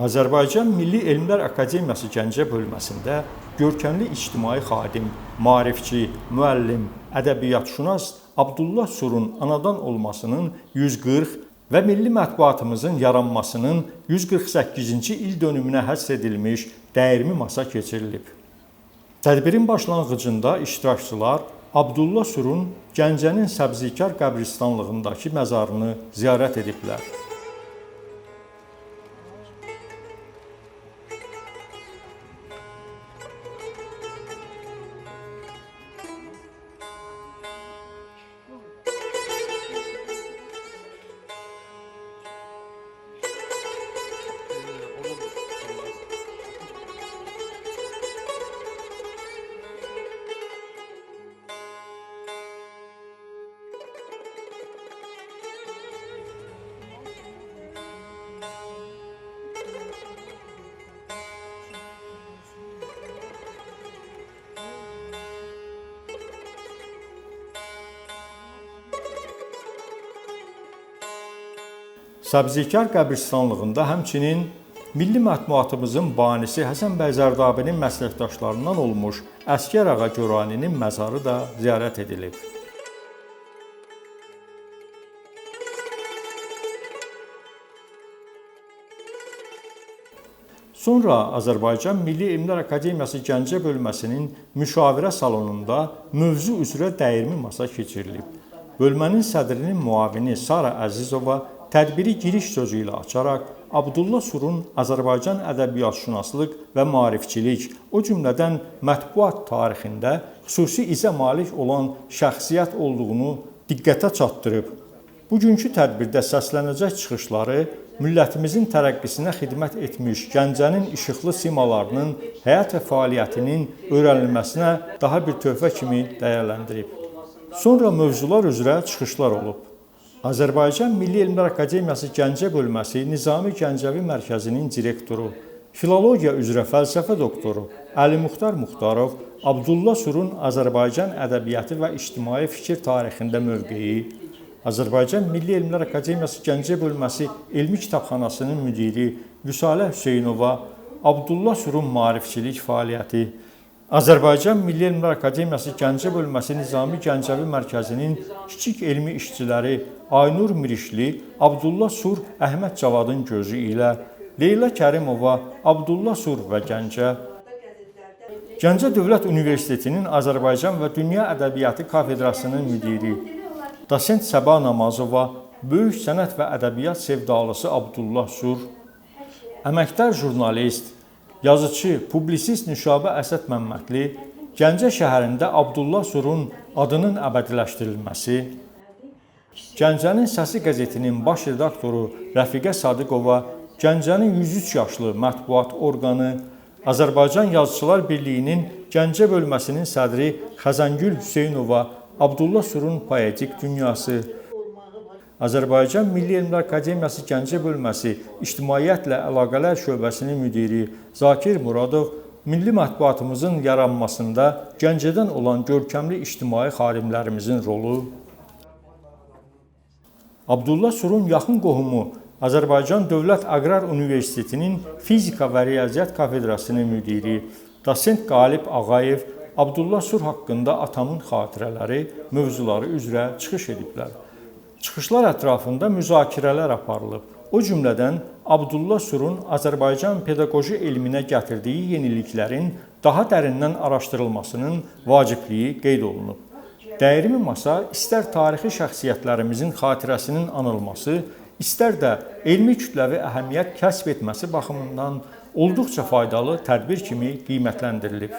Azərbaycan Milli Elmlər Akademiyası Gəncə bölməsində görkəmli ictimai xadim, maarifçi, müəllim, ədəbiyyatşünas Abdullah Surun anadan olmasının 140 və milli mətbuatımızın yaranmasının 148-ci il dönümünə həsr edilmiş dəyirmi masa keçirilib. Tədbirin başlanğıcında iştirakçılar Abdullah Surun Gəncənin Səbzikar qəbristanlığındakı məzarını ziyarət ediblər. Səbzikar qəbristanlığında həmçinin milli mətbuatımızın banisi Həsən bəy Zərdabinin məsləkdaşlarından olmuş Əskər ağa Göraninin məzarı da ziyarət edilib. Sonra Azərbaycan Milli Elmlər Akademiyası Gəncə bölməsinin müşavirə salonunda mövzu üzrə dəyirmi masa keçirilib. Bölmənin sədrinin müavini Sara Əzizova tədbiri giriş sözü ilə açaraq Abdullah Surun Azərbaycan ədəbiyyatşünaslıq və maarifçilik, o cümlədən mətbuat tarixində xüsusi izə malik olan şəxsiyyət olduğunu diqqətə çatdırıb. Bugünkü tədbirdə səslənəcək çıxışları millətimizin tərəqqisinə xidmət etmiş Gəncənin işıqlı simalarının həyat və fəaliyyətinin öyrənilməsinə daha bir töhfə kimi dəyərləndirib. Sonra mövzular üzrə çıxışlar olub. Azərbaycan Milli Elmlər Akademiyası Gəncə bölməsi Nizami Gəncəvi Mərkəzinin direktoru, filologiya üzrə fəlsəfə doktoru Əli Muxtar Muxtarov Abdullah Surun Azərbaycan ədəbiyyatı və ictimai fikir tarixində mövqeyi, Azərbaycan Milli Elmlər Akademiyası Gəncə bölməsi Elmi Kitabxanasının müdiri Vüsalə Hüseynova Abdullah Surun maarifçilik fəaliyyəti, Azərbaycan Milli Elmlər Akademiyası Gəncə bölməsi Nizami Gəncəvi Mərkəzinin kiçik elmi işçiləri Aynur Mirişli, Abdullah Sur, Əhməd Cavadın gözü ilə, Leyla Kərimova, Abdullah Sur və Gəncə, Gəncə Dövlət Universitetinin Azərbaycan və Dünya Ədəbiyyatı kafedrasının müdiri, dosent Səba Namazova, böyük sənət və ədəbiyyat sevdalısı Abdullah Sur, əməkdar jurnalist, yazıçı, publisist Nüşabə Əsəd Məmmədli Gəncə şəhərində Abdullah Surun adının əbədiləşdirilməsi, Gəncənin Səsi qəzetinin baş redaktoru Rəfiqə Sadıqova Gəncənin 103 yaşlı mətbuat orqanı, Azərbaycan Yazıçılar Birliyinin Gəncə bölməsinin sədri Xəzəngül Hüseynova Abdullah Surun poetik dünyası, Azərbaycan Milli Elmlər Akademiyası Gəncə bölməsi İctimaiyyətlə Əlaqələr şöbəsinin müdiri Zakir Muradov milli mətbuatımızın yaranmasında Gəncədən olan görkəmli ictimai xadimlərimizin rolu, Abdullah Surun yaxın qohumu Azərbaycan Dövlət Aqrar Universitetinin Fizika və Riyaziyyat kafedrasının müdiri dosent Qalib Ağayev Abdullah Sur haqqında atamın xatirələri mövzuları üzrə çıxış ediblər. Çıxışlar ətrafında müzakirələr aparılıb. O cümlədən Abdullah Surun Azərbaycan pedaqoji elminə gətirdiyi yeniliklərin daha dərindən araşdırılmasının vacibliyi qeyd olunub. Dəyirmi masa istər tarixi şəxsiyyətlərimizin xatirəsinin anılması, istər də elmi kütləvi əhəmiyyət kəsb etməsi baxımından olduqca faydalı tədbir kimi qiymətləndirilib.